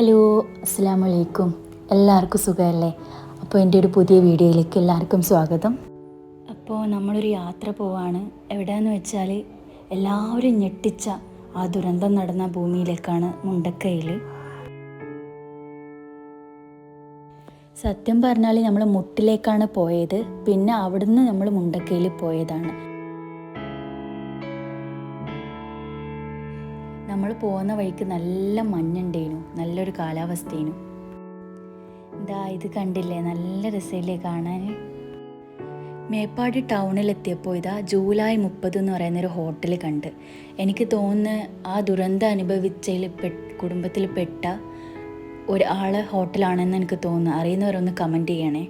Hello അസ്സാം വലൈക്കും എല്ലാവർക്കും സുഖമല്ലേ? അപ്പോൾ എന്റെ ഒരു പുതിയ വീഡിയോയിലേക്ക് എല്ലാവർക്കും സ്വാഗതം. അപ്പോൾ നമ്മളൊരു യാത്ര പോവാണ്. എവിടെയെന്ന് വെച്ചാൽ എല്ലാവരും ഞെട്ടിച്ച ആ ദുരന്തം നടന്ന ഭൂമിയിലേക്കാണ് മുണ്ടക്കയിൽ സത്യം പറഞ്ഞാൽ നമ്മൾ മുട്ടിലേക്കാണ് പോയത്. പിന്നെ അവിടുന്ന് നമ്മൾ മുണ്ടക്കയിൽ പോയതാണ്. നമ്മൾ പോകുന്ന വഴിക്ക് നല്ല മഞ്ഞുണ്ടേനു. നല്ലൊരു കാലാവസ്ഥയേനു ഇതാ ഇത് കണ്ടില്ലേ? നല്ല രസമില്ലേ കാണാൻ. മേപ്പാടി ടൗണിലെത്തിയപ്പോൾ ഇതാ ജൂലൈ മുപ്പത് എന്ന് പറയുന്നൊരു ഹോട്ടൽ കണ്ട്. എനിക്ക് തോന്നുന്നു ആ ദുരന്തം അനുഭവിച്ചതിൽ പെ കുടുംബത്തിൽ പെട്ട ഒരാൾ ഹോട്ടലാണെന്ന് എനിക്ക് തോന്നുന്നു. അറിയുന്നവരൊന്ന് കമന്റ് ചെയ്യണേ.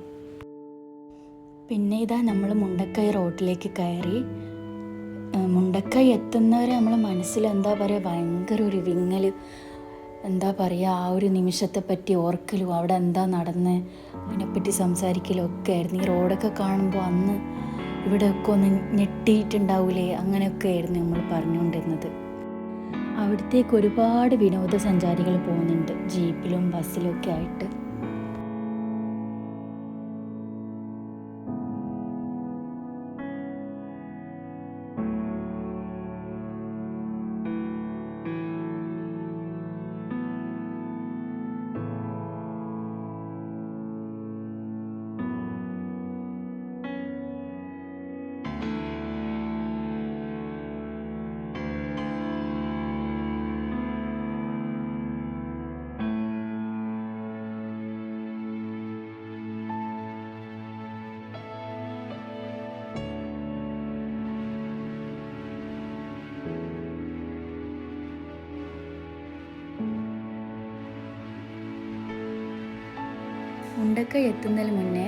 പിന്നെ ഇതാ നമ്മൾ മുണ്ടക്കൈ റോട്ടിലേക്ക് കയറി മുണ്ടക്കൈ എത്തുന്നവരെ നമ്മളെ മനസ്സിൽ എന്താ പറയുക ഭയങ്കര ഒരു വിങ്ങൽ എന്താ പറയുക ആ ഒരു നിമിഷത്തെ പറ്റി ഓർക്കലും അവിടെ എന്താ നടന്ന് അതിനെപ്പറ്റി സംസാരിക്കലും ഒക്കെ ആയിരുന്നു. ഈ റോഡൊക്കെ കാണുമ്പോൾ അന്ന് ഇവിടെയൊക്കെ ഒന്ന് ഞെട്ടിയിട്ടുണ്ടാവൂലേ അങ്ങനെയൊക്കെ ആയിരുന്നു നമ്മൾ പറഞ്ഞുകൊണ്ടിരുന്നത്. അവിടത്തേക്ക് ഒരുപാട് വിനോദസഞ്ചാരികൾ പോകുന്നുണ്ട് ജീപ്പിലും ബസ്സിലും ഒക്കെ ആയിട്ട്. മുണ്ടക്കൈ എത്തുന്നതിന് മുന്നേ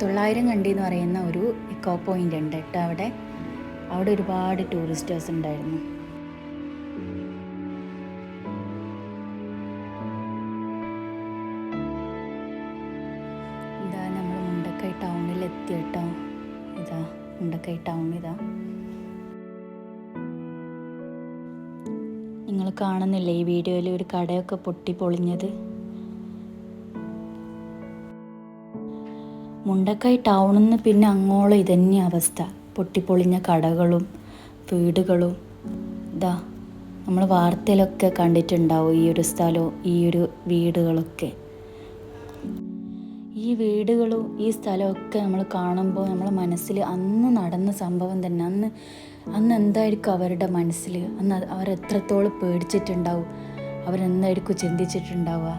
തൊള്ളായിരം കണ്ടി എന്ന് പറയുന്ന ഒരു ഇക്കോ പോയിന്റ് ഉണ്ട് കേട്ടോ അവിടെ. അവിടെ ഒരുപാട് ടൂറിസ്റ്റേഴ്സ് ഉണ്ടായിരുന്നു. ഇതാ നമ്മൾ മുണ്ടക്കൈ ടൗണിൽ എത്തി കേട്ടോ. ഇതാ മുണ്ടക്കൈ ടൗൺ ഇതാ. നിങ്ങൾ കാണുന്നില്ലേ ഈ വീഡിയോയിൽ ഒരു കടയൊക്കെ പൊട്ടി പൊളിഞ്ഞത്? മുണ്ടക്കൈ ടൗണിൽ നിന്ന് പിന്നെ അങ്ങോളം ഇതന്നെ അവസ്ഥ. പൊട്ടിപ്പൊളിഞ്ഞ കടകളും വീടുകളും. ഇതാ നമ്മൾ വാർത്തയിലൊക്കെ കണ്ടിട്ടുണ്ടാവും ഈ ഒരു സ്ഥലവും ഈ ഒരു വീടുകളൊക്കെ. ഈ വീടുകളും ഈ സ്ഥലമൊക്കെ നമ്മൾ കാണുമ്പോൾ നമ്മളെ മനസ്സിൽ അന്ന് നടന്ന സംഭവം തന്നെ. അന്ന് അന്ന് എന്തായിരിക്കും അവരുടെ മനസ്സിൽ അന്ന് അവരെത്രത്തോളം പേടിച്ചിട്ടുണ്ടാവും? അവരെന്തായിരിക്കും ചിന്തിച്ചിട്ടുണ്ടാവുക?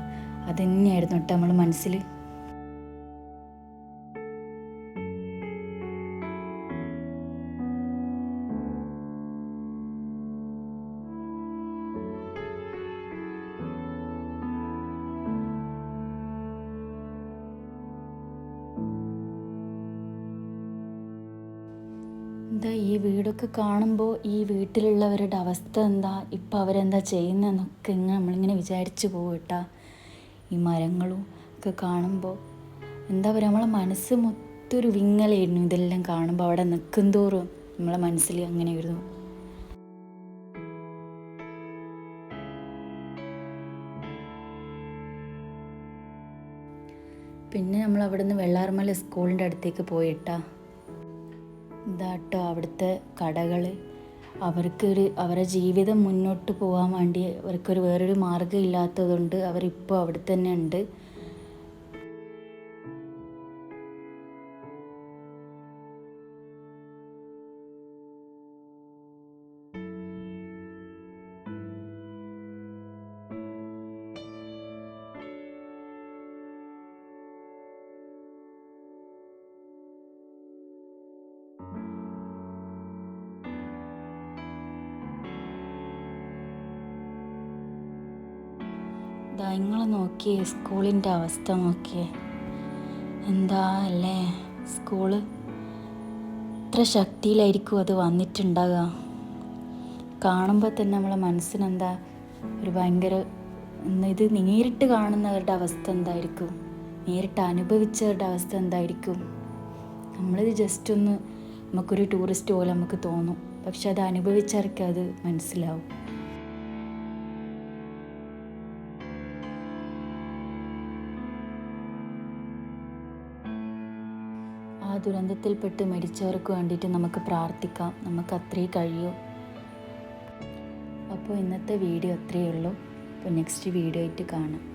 അതെന്നെയായിരുന്നു കേട്ടോ നമ്മൾ മനസ്സിൽ എന്താ? ഈ വീടൊക്കെ കാണുമ്പോൾ ഈ വീട്ടിലുള്ളവരുടെ അവസ്ഥ എന്താ? ഇപ്പം അവരെന്താ ചെയ്യുന്നതെന്നൊക്കെ ഇങ്ങനെ നമ്മളിങ്ങനെ വിചാരിച്ചു പോകട്ടാ ഈ മരങ്ങളും ഒക്കെ കാണുമ്പോൾ എന്താ പറയുക നമ്മളെ മനസ്സ് മൊത്തം ഒരു വിങ്ങലായിരുന്നു ഇതെല്ലാം കാണുമ്പോൾ അവിടെ നിൽക്കും തോറും നമ്മളെ മനസ്സിൽ അങ്ങനെ ഇരുന്നു പിന്നെ നമ്മൾ അവിടുന്ന് വെള്ളാർമല സ്കൂളിന്റെ അടുത്തേക്ക് പോയിട്ടാ ഇതാട്ടോ അവിടുത്തെ കടകൾ അവർക്കൊരു അവരുടെ ജീവിതം മുന്നോട്ട് പോകാൻ വേണ്ടി അവർക്കൊരു വേറൊരു മാർഗം ഇല്ലാത്തതുകൊണ്ട് അവരിപ്പോൾ അവിടെ തന്നെ ഉണ്ട്. ഇതാ നിങ്ങൾ നോക്കിയേ സ്കൂളിന്റെ അവസ്ഥ നോക്കിയേ. എന്താ അല്ലേ? സ്കൂൾ? ഇത്ര ശക്തിയിലായിരിക്കും അത് വന്നിട്ടുണ്ടാകുക കാണുമ്പോൾ തന്നെ നമ്മളെ മനസ്സിനെന്താ ഒരു ഭയങ്കര ഇത് നേരിട്ട് കാണുന്നവരുടെ അവസ്ഥ എന്തായിരിക്കും? നേരിട്ട് അനുഭവിച്ചവരുടെ അവസ്ഥ എന്തായിരിക്കും? നമ്മളിത് ജസ്റ്റ് ഒന്ന് നമുക്കൊരു ടൂറിസ്റ്റ് പോലെ നമുക്ക് തോന്നും. പക്ഷെ അത് അനുഭവിച്ചവർക്ക് അത് മനസ്സിലാവും. ദുരന്തത്തിൽപ്പെട്ട് മരിച്ചവർക്ക് വേണ്ടിയിട്ട് നമുക്ക് പ്രാർത്ഥിക്കാം. നമുക്ക് അത്രേ കഴിയൂ. അപ്പോൾ ഇന്നത്തെ വീഡിയോ അത്രയേ ഉള്ളൂ. അപ്പോൾ നെക്സ്റ്റ് വീഡിയോ ആയിട്ട് കാണാം.